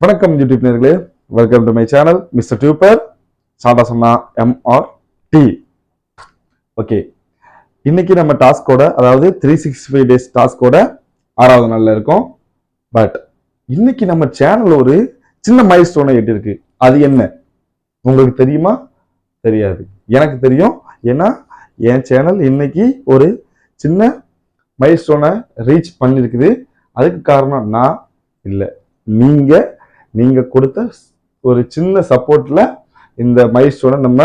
வணக்கம் யூடியூப் நேர்களே. Welcome to my channel mister tuber Santa சொன்னா எம்ஆர் டி ஓகே இன்னைக்கு நம்ம டாஸ்கோட அதாவது த்ரீ சிக்ஸ்டி ஃபைவ் டேஸ் டாஸ்கோட ஆறாவது நாளில் இருக்கோம். பட் இன்னைக்கு நம்ம சேனல் ஒரு சின்ன மைல் ஸ்டோனை எட்டிருக்கு அது என்ன? உங்களுக்கு தெரியுமா? தெரியாது. எனக்கு தெரியும். ஏன்னா என் சேனல் இன்னைக்கு ஒரு சின்ன மைல் ஸ்டோனை ரீச் பண்ணியிருக்குது. அதுக்கு காரணம் நான் இல்லை. நீங்கள் நீங்கள் கொடுத்த ஒரு சின்ன சப்போர்ட்டில் இந்த மைல்ஸ்டோனை நம்ம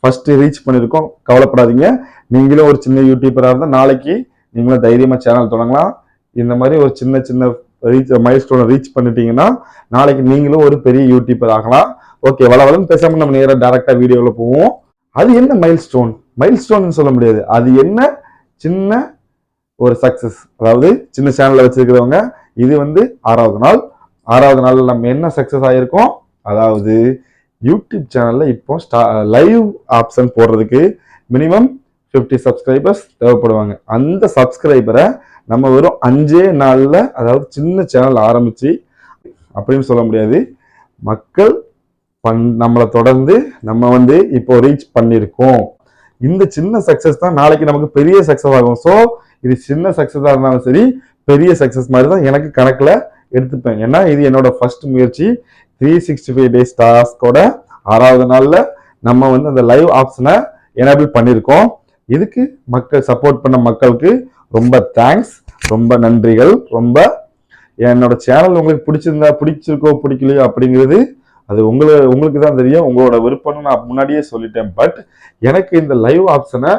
ஃபஸ்ட்டு ரீச் பண்ணியிருக்கோம் கவலைப்படாதீங்க. நீங்களும் ஒரு சின்ன யூடியூபராக இருந்தால் நாளைக்கு நீங்களும் தைரியமாக சேனல் தொடங்கலாம். இந்த மாதிரி ஒரு சின்ன சின்ன ரீச் மைல்ஸ்டோனை ரீச் பண்ணிட்டீங்கன்னா நாளைக்கு நீங்களும் ஒரு பெரிய யூடியூபர் ஆகலாம். ஓகே வள வளம் பேசாமல் நம்ம நேராக டேரெக்டாக வீடியோவில் போவோம். அது என்ன மைல்ஸ்டோன் மைல்ஸ்டோன் சொல்ல முடியாது. அது என்ன சின்ன ஒரு சக்ஸஸ் அதாவது சின்ன சேனலில் வச்சுருக்கிறவங்க இது வந்து ஆறாவது நாள். ஆறாவது நாளில் நம்ம என்ன சக்ஸஸ் ஆகிருக்கோம் அதாவது யூடியூப் சேனலில் இப்போ ஸ்டா லைவ் ஆப்ஷன் போடுறதுக்கு மினிமம் 50 சப்ஸ்கிரைபர்ஸ் தேவைப்படுவாங்க. அந்த சப்ஸ்கிரைபரை நம்ம வெறும் அஞ்சே நாளில் அதாவது சின்ன சேனல் ஆரம்பித்து அப்படின்னு சொல்ல முடியாது. மக்கள் பண் நம்மளை தொடர்ந்து நம்ம வந்து இப்போ ரீச் பண்ணியிருக்கோம். இந்த சின்ன சக்ஸஸ் தான் நாளைக்கு நமக்கு பெரிய சக்ஸஸ் ஆகும். ஸோ இது சின்ன சக்ஸஸாக இருந்தாலும் சரி பெரிய சக்ஸஸ் மாதிரி தான் எனக்கு கணக்கில் எடுத்துப்பேன். ஏன்னா இது என்னோட ஃபர்ஸ்ட் முயற்சி. த்ரீ சிக்ஸ்டி ஃபைவ் டேஸ் டாஸ்கோட ஆறாவது நாளில் நம்ம வந்து அந்த லைவ் ஆப்ஷனை எனேபிள் பண்ணியிருக்கோம். இதுக்கு மக்கள் சப்போர்ட் பண்ண மக்களுக்கு ரொம்ப தேங்க்ஸ் ரொம்ப நன்றிகள் ரொம்ப என்னோட சேனல் உங்களுக்கு பிடிச்சிருந்தா பிடிச்சிருக்கோ பிடிக்கலையோ அப்படிங்கிறது அது உங்களை உங்களுக்கு தான் தெரியும். உங்களோட விருப்பம்னு நான் முன்னாடியே சொல்லிட்டேன். பட் எனக்கு இந்த லைவ் ஆப்ஷனை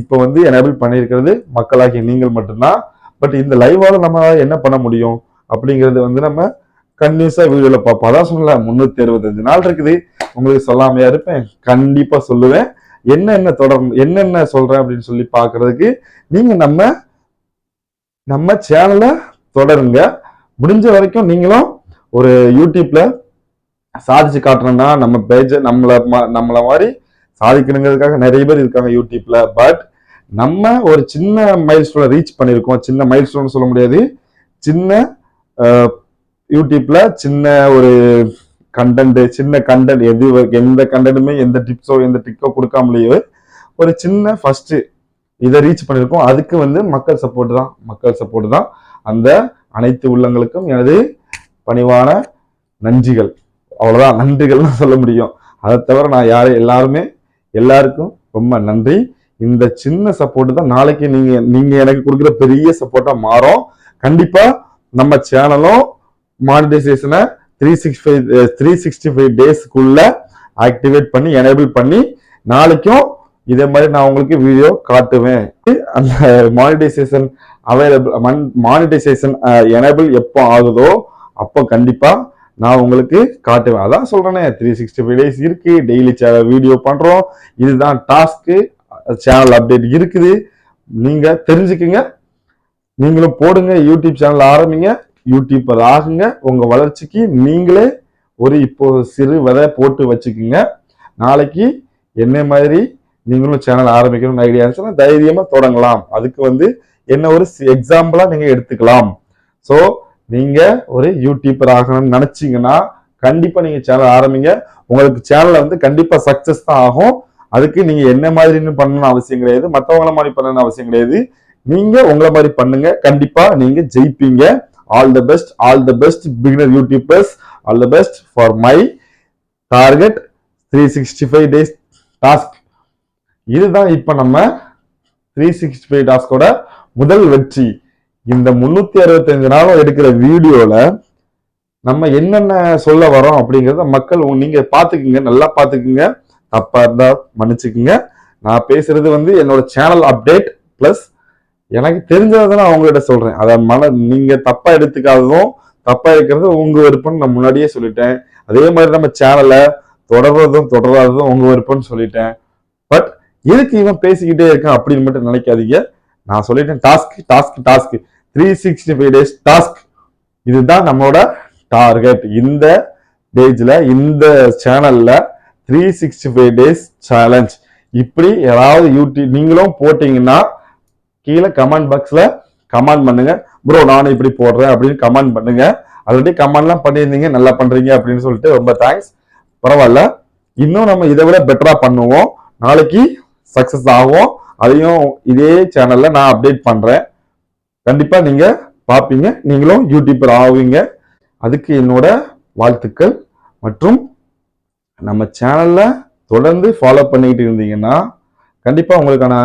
இப்போ வந்து எனேபிள் பண்ணியிருக்கிறது மக்களாகிய நீங்கள் மட்டும்தான். பட் இந்த லைவால நம்ம என்ன பண்ண முடியும்? அப்படிங்கிறது வந்து நம்ம கன்யூஸா வீடியோவில் பார்ப்போம். அதான் சொல்லல முந்நூற்றி அறுபத்தஞ்சு நாள் இருக்குது. உங்களுக்கு சொல்லாமையா இருப்பேன். கண்டிப்பாக சொல்லுவேன். என்னென்ன தொடர் என்னென்ன சொல்கிறேன் அப்படின்னு சொல்லி பார்க்கறதுக்கு நீங்கள் நம்ம நம்ம சேனலை தொடருங்க. முடிஞ்ச வரைக்கும் நீங்களும் ஒரு யூடியூப்ல சாதிச்சு காட்டுறோம்னா நம்ம பேஜை நம்மளை ம- நம்மளை மாதிரி சாதிக்கணுங்கிறதுக்காக நிறைய பேர் இருக்காங்க யூடியூப்ல பட் நம்ம ஒரு சின்ன மைல் ஸ்டோனை ரீச் பண்ணியிருக்கோம். சின்ன மைல் ஸ்டோன் சொல்ல முடியாது. சின்ன யூடியூப்ல சின்ன ஒரு கண்டென்ட் சின்ன கண்டென்ட் எது எந்த கண்டென்ட்டுமே எந்த டிப்ஸோ எந்த ட்ரிக்கோ கொடுக்காமலேயோ ஒரு சின்ன ஃபர்ஸ்ட் இதை ரீச் பண்ணியிருக்கோம். அதுக்கு வந்து மக்கள் சப்போர்ட் தான். மக்கள் சப்போர்ட் தான் அந்த அனைத்து உள்ளங்களுக்கும் எனது பணிவான நன்றிகள். அவ்வளோதான் நன்றிகள்னு சொல்ல முடியும். அதை தவிர நான் யார் எல்லாருமே எல்லாருக்கும் ரொம்ப நன்றி. இந்த சின்ன சப்போர்ட் தான் நாளைக்கு நீங்கள் நீங்கள் எனக்கு கொடுக்குற பெரிய சப்போர்ட்டாக மாறும். கண்டிப்பாக நம்ம சேனலும் மானிட்டைசேஷனை three six five three sixty five டேஸ்க்குள்ள activate பண்ணி எனேபிள் பண்ணி நாளைக்கும் இதே மாதிரி நான் உங்களுக்கு வீடியோ காட்டுவேன். அந்த மானிட்டைசேஷன் அவைலபிள் மானிட்டைசேஷன் எனேபிள் எப்போ ஆகுதோ அப்போ கண்டிப்பாக நான் உங்களுக்கு காட்டுவேன். அதான் சொல்கிறேனே த்ரீ சிக்ஸ்டி ஃபைவ் டேஸ் இருக்குது டெய்லி வீடியோ பண்ணுறோம் இதுதான் டாஸ்க்கு சேனல் அப்டேட் இருக்குது. நீங்கள் தெரிஞ்சுக்குங்க. நீங்களும் போடுங்க யூடியூப் சேனல் ஆரம்பிங்க யூடியூபர் ஆகுங்க. உங்க வளர்ச்சிக்கு நீங்களே ஒரு இப்போ சிறு விதை போட்டு வச்சுக்கோங்க. நாளைக்கு என்ன மாதிரி நீங்களும் சேனல் ஆரம்பிக்கணும்னு ஐடியா இருந்துச்சுன்னா தைரியமா தொடங்கலாம். அதுக்கு வந்து என்ன ஒரு எக்ஸாம்பிளா நீங்க எடுத்துக்கலாம். ஸோ நீங்க ஒரு யூடியூபர் ஆகணும்னு நினைச்சீங்கன்னா கண்டிப்பா நீங்க சேனல் ஆரம்பிங்க. உங்களுக்கு சேனல்ல வந்து கண்டிப்பா சக்சஸ் தான் ஆகும். அதுக்கு நீங்க என்ன மாதிரின்னு பண்ணணும்னு அவசியம் கிடையாது. மற்றவங்கள மாதிரி பண்ணணும்னு அவசியம் கிடையாது. நீங்க உங்களை மாதிரி பண்ணுங்க. கண்டிப்பா நீங்க ஜெயிப்பீங்க. All the best all the best beginner YouTubers all the best for my target three sixty five days task இதுதான் இப்ப நம்ம த்ரீ சிக்ஸ்டி ஃபைவ் டாஸ்கோட முதல் வெற்றி. இந்த முன்னூத்தி அறுபத்தஞ்சு நாளும் எடுக்கிற வீடியோல நம்ம என்னென்ன சொல்ல வரோம் அப்படிங்கறத மக்கள் உங்க- நீங்க பாத்துக்குங்க நல்லா பாத்துக்குங்க தப்பா இருந்தா மன்னிச்சுக்குங்க. நான் பேசுறது வந்து என்னோட சேனல் அப்டேட் பிளஸ் எனக்கு தெரிஞ்சதை நான் அவங்ககிட்ட சொல்றேன். அதை மன நீங்க தப்பா எடுத்துக்காததும் தப்பா இருக்கிறது உங்க விருப்பம்னு நான் முன்னாடியே சொல்லிட்டேன். அதே மாதிரி நம்ம சேனலை தொடர்றதும் தொடராததும் உங்க விருப்பம்னு சொல்லிட்டேன். பட் எதுக்கு இவன் பேசிக்கிட்டே இருக்கான் அப்படின்னு மட்டும் நினைக்காதீங்க. நான் சொல்லிட்டேன் task task task three sixty five days task இதுதான் நம்மளோட டார்கெட் இந்த பேஜில் இந்த சேனலில் three sixty five days challenge இப்படி ஏதாவது யூடியூப் நீங்களும் போட்டிங்கன்னா கீழே கமெண்ட் பாக்ஸ்ல கமெண்ட் பண்ணுங்க. ப்ரோ நானும் இப்படி போடுறேன் அப்படின்னு கமெண்ட் பண்ணுங்க. ஆல்ரெடி கமெண்ட்லாம் பண்ணியிருந்தீங்க நல்லா பண்றீங்க அப்படின்னு சொல்லிட்டு ரொம்ப தேங்க்ஸ் பரவாயில்ல. இன்னும் நம்ம இதை விட பெட்டரா பண்ணுவோம். நாளைக்கு சக்சஸ் ஆகும். அதையும் இதே சேனல்ல நான் அப்டேட் பண்றேன். கண்டிப்பா நீங்க பார்ப்பீங்க. நீங்களும் யூடியூபர் ஆவீங்க. அதுக்கு என்னோட வாழ்த்துக்கள். மற்றும் நம்ம சேனல்ல தொடர்ந்து ஃபாலோ பண்ணிக்கிட்டு இருந்தீங்கன்னா கண்டிப்பா உங்களுக்கான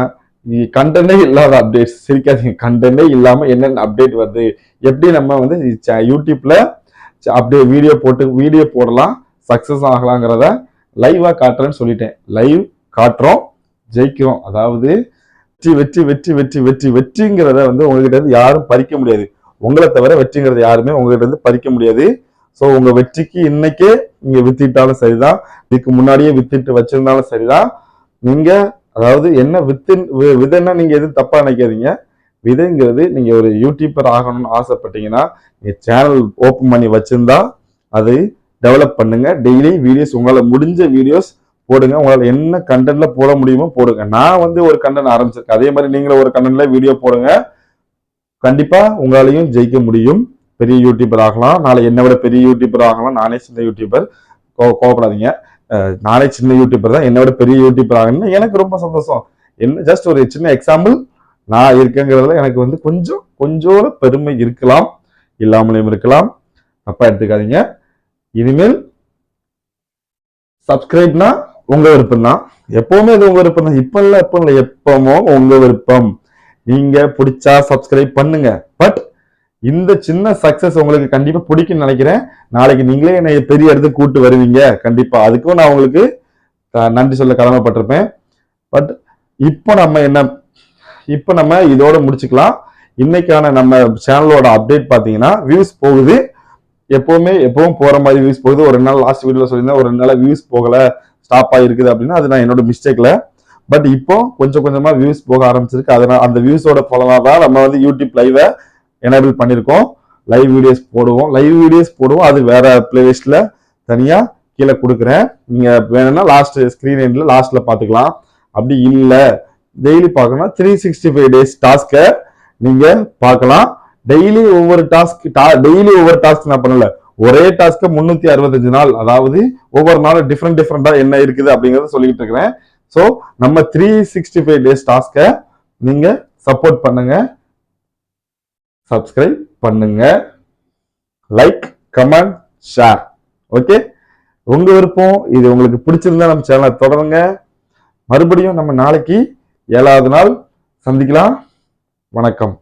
கண்டென்ட்டே இல்லாத அப்டேட்ஸ் சிரிக்காதீங்க. கண்டென்ட்டே இல்லாமல் என்னென்ன அப்டேட் வருது? எப்படி நம்ம வந்து ச- யூடியூப்ல அப்படியே வீடியோ போட்டு வீடியோ போடலாம் சக்ஸஸ் ஆகலாங்கிறத லைவாக காட்டுறேன்னு சொல்லிட்டேன். லைவ் காட்டுறோம் ஜெயிக்கிறோம். அதாவது வெற்றி வெற்றி வெற்றி வெற்றி வெற்றி வெற்றிங்கிறத வந்து உங்ககிட்ட இருந்து யாரும் பறிக்க முடியாது. உங்களை தவிர வெற்றிங்கிறது யாருமே உங்ககிட்ட இருந்து பறிக்க முடியாது. ஸோ உங்க வெற்றிக்கு இன்னைக்கே நீங்க வித்திட்டாலும் சரிதான். இதுக்கு முன்னாடியே வித்திட்டு வச்சிருந்தாலும் சரிதான். நீங்க அதாவது என்ன வித்தின் வி- விதைன்னா நீங்கள் எதுவும் தப்பாக நினைக்காதீங்க. விதைங்கிறது நீங்கள் ஒரு யூடியூபர் ஆகணும்னு ஆசைப்பட்டீங்கன்னா நீங்கள் சேனல் ஓப்பன் பண்ணி வச்சுருந்தா அது டெவலப் பண்ணுங்க. டெய்லி வீடியோஸ் உங்களால் முடிஞ்ச வீடியோஸ் போடுங்க. உங்களால் என்ன கண்டென்ட்ல போட முடியுமோ போடுங்க. நான் வந்து ஒரு கண்டென்ட் ஆரம்பிச்சிருக்கேன். அதே மாதிரி நீங்களும் ஒரு கண்டென்ட்ல வீடியோ போடுங்க. கண்டிப்பா உங்களாலையும் ஜெயிக்க முடியும். பெரிய யூடியூபர் ஆகலாம். நாளை என்னை விட பெரிய யூடியூபர் ஆகலாம். நானே சின்ன யூடியூபர் கோவப்படாதீங்க. நானே சின்ன யூடியூபர் தான். என்னை விட பெரிய யூடியூபர் ஆகணும்னா எனக்கு ரொம்ப சந்தோஷம். என்ன ஜஸ்ட் ஒரு சின்ன எக்ஸாம்பிள் நான் இருக்கேங்கிறதுல எனக்கு வந்து கொஞ்சம் கொஞ்சோட பெருமை இருக்கலாம். இல்லாமலையும் இருக்கலாம். தப்பா எடுத்துக்காதீங்க. இனிமேல் சப்ஸ்கிரைப்னா உங்க விருப்பம் தான் எப்பவுமே அது உங்க விருப்பம் தான் இப்ப இல்ல எப்ப இல்ல எப்பமோ உங்க விருப்பம். நீங்க பிடிச்சா சப்ஸ்கிரைப் பண்ணுங்க. பட் இந்த சின்ன சக்சஸ் உங்களுக்கு கண்டிப்பா பிடிக்கும்னு நினைக்கிறேன். நாளைக்கு நீங்களே என்னை பெரிய இடத்துக்கு கூட்டு வருவீங்க. கண்டிப்பா அதுக்கும் நான் உங்களுக்கு நன்றி சொல்ல கடமைப்பட்டிருப்பேன். பட் இப்போ நம்ம என்ன இப்போ நம்ம இதோட முடிச்சுக்கலாம். இன்னைக்கான நம்ம சேனலோட அப்டேட் பாத்தீங்கன்னா வியூஸ் போகுது. எப்போவுமே எப்பவும் போற மாதிரி வியூஸ் போகுது. ஒரு ரெண்டு நாள் லாஸ்ட் வீடியோவில் சொல்லியிருந்தேன். ஒரு ரெண்டு நாள் வியூஸ் போகல ஸ்டாப் ஆகிருக்குது அப்படின்னா அது நான் என்னோட மிஸ்டேக்ல பட் இப்போ கொஞ்சம் கொஞ்சமா வியூஸ் போக ஆரம்பிச்சிருக்கு. அதனால் அந்த வியூஸோட பலனாக தான் நம்ம வந்து யூடியூப் லைவ எனேபிள் பண்ணியிருக்கோம் லைவ் வீடியோஸ் போடுவோம். லைவ் வீடியோஸ் போடுவோம். அது வேற பிளேலிஸ்ட்ல தனியா கீழே கொடுக்குறேன். நீங்க வேணும்னா லாஸ்ட் ஸ்கிரீன் எண்ட்ல லாஸ்ட்ல பாத்துக்கலாம் அப்படி இல்லை. டெய்லி பார்க்கணும்னா த்ரீ சிக்ஸ்டி ஃபைவ் டேஸ் டாஸ்க்கை நீங்க பார்க்கலாம். டெய்லி ஒவ்வொரு டாஸ்க் டெய்லி ஒவ்வொரு டாஸ்க் நான் பண்ணல. ஒரே டாஸ்க்கை முன்னூத்தி அறுபத்தஞ்சு நாள் அதாவது ஒவ்வொரு நாளும் டிஃப்ரெண்ட் டிஃப்ரெண்டா என்ன இருக்குது அப்படிங்கறத சொல்லிட்டு இருக்கிறேன். ஸோ நம்ம த்ரீ சிக்ஸ்டி ஃபைவ் டேஸ் டாஸ்க்கை நீங்க சப்போர்ட் பண்ணுங்க. சப்ஸ்கிரைப் பண்ணுங்க. லைக் கமெண்ட் ஷேர் ஓகே உங்க விருப்பம் இது உங்களுக்கு பிடிச்சிருந்தா நம்ம சேனலை தொடருங்க. மறுபடியும் நம்ம நாளைக்கு ஏழாவது நாள் சந்திக்கலாம். வணக்கம்.